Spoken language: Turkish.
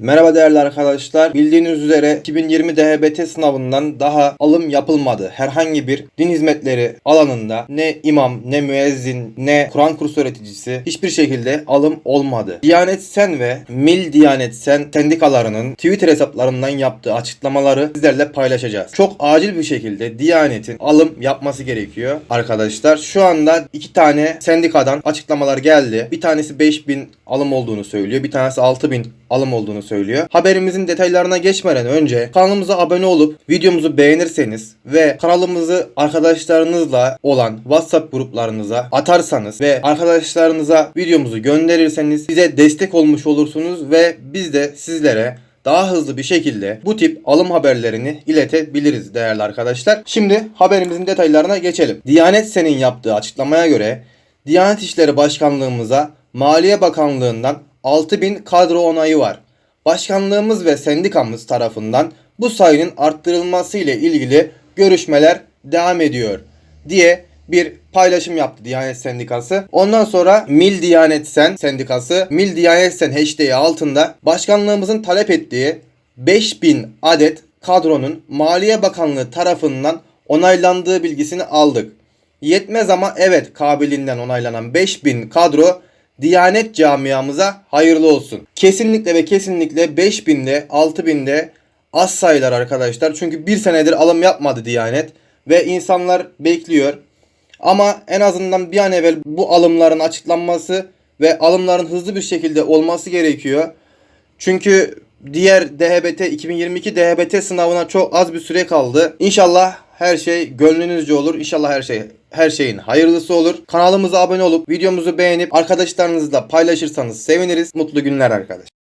Merhaba değerli arkadaşlar. Bildiğiniz üzere 2020 DHBT sınavından daha alım yapılmadı. Herhangi bir din hizmetleri alanında ne imam, ne müezzin, ne Kur'an kursu öğreticisi hiçbir şekilde alım olmadı. Diyanet Sen ve Mil Diyanet Sen sendikalarının Twitter hesaplarından yaptığı açıklamaları sizlerle paylaşacağız. Çok acil bir şekilde Diyanet'in alım yapması gerekiyor arkadaşlar. Şu anda iki tane sendikadan açıklamalar geldi. Bir tanesi 5000 alım olduğunu söylüyor. Bir tanesi 6000 alım olduğunu söylüyor. Haberimizin detaylarına geçmeden önce kanalımıza abone olup videomuzu beğenirseniz ve kanalımızı arkadaşlarınızla olan WhatsApp gruplarınıza atarsanız ve arkadaşlarınıza videomuzu gönderirseniz bize destek olmuş olursunuz ve biz de sizlere daha hızlı bir şekilde bu tip alım haberlerini iletebiliriz değerli arkadaşlar. Şimdi haberimizin detaylarına geçelim. Diyanet Sen'in yaptığı açıklamaya göre Diyanet İşleri Başkanlığımıza Maliye Bakanlığından 6000 kadro onayı var. Başkanlığımız ve sendikamız tarafından bu sayının arttırılması ile ilgili görüşmeler devam ediyor diye bir paylaşım yaptı Diyanet Sendikası. Ondan sonra Mil Diyanet Sen Sendikası Mil Diyanet Sen hashtag'i altında başkanlığımızın talep ettiği 5000 adet kadronun Maliye Bakanlığı tarafından onaylandığı bilgisini aldık. Yetmez ama evet kabiliğinden onaylanan 5000 kadro Diyanet camiamıza hayırlı olsun. Kesinlikle ve kesinlikle 5000'de 6000'de az sayılar arkadaşlar. Çünkü bir senedir alım yapmadı Diyanet ve insanlar bekliyor. Ama en azından bir an evvel bu alımların açıklanması ve alımların hızlı bir şekilde olması gerekiyor. Çünkü diğer DHBT 2022 DHBT sınavına çok az bir süre kaldı. İnşallah her şey gönlünüzce olur. İnşallah her şey her şeyin hayırlısı olur. Kanalımıza abone olup videomuzu beğenip arkadaşlarınızla paylaşırsanız seviniriz. Mutlu günler arkadaşlar.